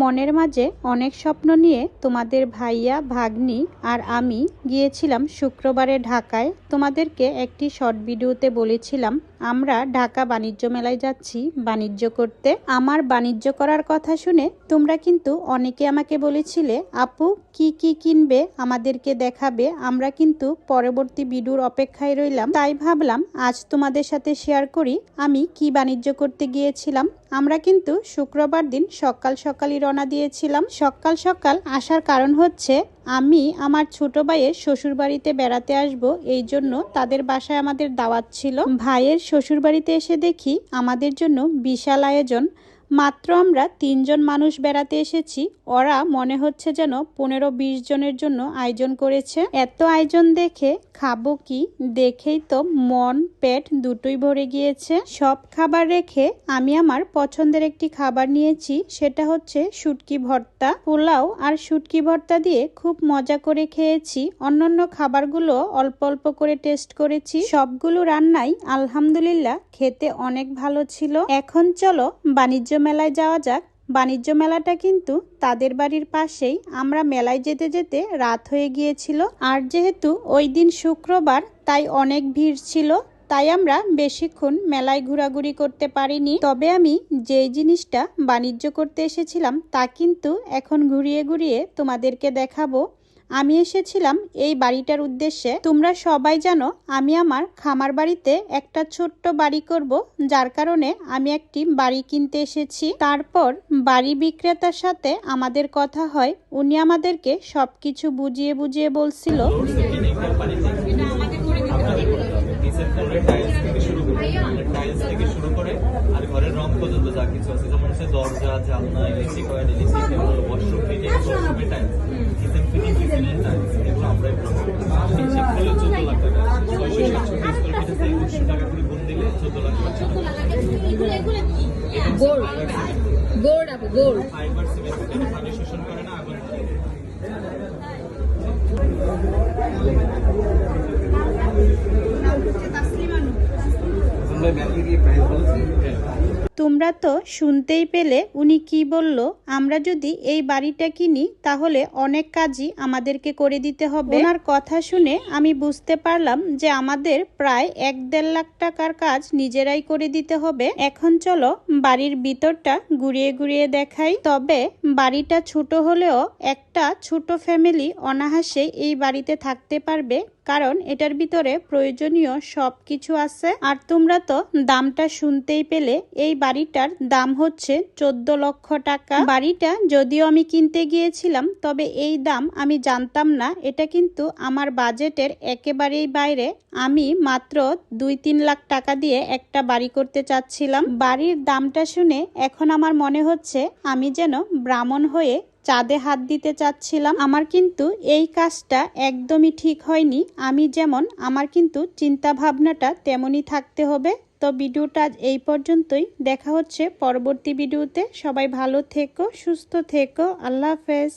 মনের মাঝে অনেক স্বপ্ন নিয়ে তোমাদের ভাইয়া, ভাগ্নি আর আমি গিয়েছিলাম শুক্রবারে ঢাকায়। তোমাদেরকে একটি শর্ট ভিডিওতে বলেছিলাম, আমরা ঢাকা বাণিজ্য মেলায় যাচ্ছি বাণিজ্য করতে। আমার বাণিজ্য করার কথা শুনে তোমরা কিন্তু অনেকে আমাকে বলেছিলে, আপু, কি কি কিনবে? আমাদেরকে দেখাবে। আমরা কিন্তু পরবর্তী ভিডিওর অপেক্ষায় রইলাম। তাই ভাবলাম, আজ তোমাদের সাথে শেয়ার করি, আমি কি বাণিজ্য করতে গিয়েছিলাম। আমরা কিন্তু শুক্রবার দিন সকাল সকালই রওনা দিয়েছিলাম। সকাল সকাল আসার কারণ হচ্ছে আমি আমার ছোট ভাইয়ের শ্বশুর বাড়িতে বেড়াতে আসব। এই জন্য তাদের বাসায় আমাদের দাওয়াত ছিল। ভাইয়ের শ্বশুর বাড়িতে এসে দেখি আমাদের জন্য বিশাল আয়োজন। মাত্র আমরা তিনজন মানুষ বেড়াতে এসেছি। ওরা মনে হচ্ছে যেন পনেরো বিশ জনের জন্য আয়োজন করেছে। এত আয়োজন দেখে খাব কি? দেখেই তো মন, পেট দুটোই ভরে গিয়েছে। সব খাবার রেখে আমি আমার পছন্দের একটি খাবার নিয়েছি। সেটা হচ্ছে শুটকি ভর্তা। পোলাও আর শুটকি ভর্তা দিয়ে খুব মজা করে খেয়েছি। অন্যান্য খাবারগুলো অল্প অল্প করে টেস্ট করেছি। সবগুলো রান্নাই আলহামদুলিল্লাহ খেতে অনেক ভালো ছিল। এখন চলো বাণিজ্য মেলায় যাওয়া যাক। বাণিজ্য মেলাটা কিন্তু তাদের বাড়ির পাশেই। আমরা মেলায় যেতে যেতে রাত হয়ে গিয়েছিল। আর যেহেতু ওই দিন শুক্রবার, তাই অনেক ভিড় ছিল। তাই আমরা বেশিক্ষণ মেলায় ঘোরাঘুরি করতে পারিনি। তবে আমি যেই জিনিসটা বাণিজ্য করতে এসেছিলাম, তা কিন্তু এখন ঘুরিয়ে ঘুরিয়ে তোমাদেরকে দেখাবো। আমি এসেছিলাম এই বাড়িটার উদ্দেশ্যে। তোমরা সবাই জানো, আমি আমার খামার বাড়িতে একটা ছোট্ট বাড়ি করব, যার কারণে আমি একটি বাড়ি কিনতে এসেছি। তারপর বাড়ি বিক্রেতার সাথে আমাদের কথা হয়। উনি আমাদেরকে সবকিছু বুঝিয়ে বুঝিয়ে বলছিল। দরজা জানলা electric electric washroom kitchen fitting কিচেনের টাইলস এগুলো তোমরা তো শুনতেই পেলে, উনি কি বলল, আমরা যদি এই বাড়িটা কিনি, তাহলে অনেক কাজই আমাদেরকে করে দিতে হবে। ওনার কথা শুনে আমি বুঝতে পারলাম যে আমাদের প্রায় এক দেড় লাখ টাকার কাজ নিজেরাই করে দিতে হবে। এখন চলো বাড়ির ভিতরটা ঘুরিয়ে ঘুরিয়ে দেখাই। তবে বাড়িটা ছোট হলেও একটা ছোট ফ্যামিলি অনাহাসে এই বাড়িতে থাকতে পারবে। কারণ এটার ভিতরে প্রয়োজনীয় সব কিছু আছে। আর তোমরা তো দামটা শুনতেই পেলে, এই বাড়িটার দাম হচ্ছে চোদ্দ লক্ষ টাকা। বাড়িটা যদিও আমি কিনতে গিয়েছিলাম, তবে এই দাম আমি জানতাম না। এটা কিন্তু আমার বাজেটের একেবারেই বাইরে। আমি মাত্র দুই তিন লাখ টাকা দিয়ে একটা বাড়ি করতে চাচ্ছিলাম। বাড়ির দামটা শুনে এখন আমার মনে হচ্ছে আমি যেন ব্রাহ্মণ হয়ে চাঁদে হাত দিতে চাচ্ছিলাম। আমার কিন্তু এই কাজটা একদমই ঠিক হয়নি। আমি যেমন, আমার কিন্তু চিন্তা ভাবনাটা তেমনই থাকতে হবে। তো ভিডিওটা আজ এই পর্যন্তই। দেখা হচ্ছে পরবর্তী ভিডিওতে। সবাই ভালো থেকো, সুস্থ থেকো। আল্লাহ হাফেজ।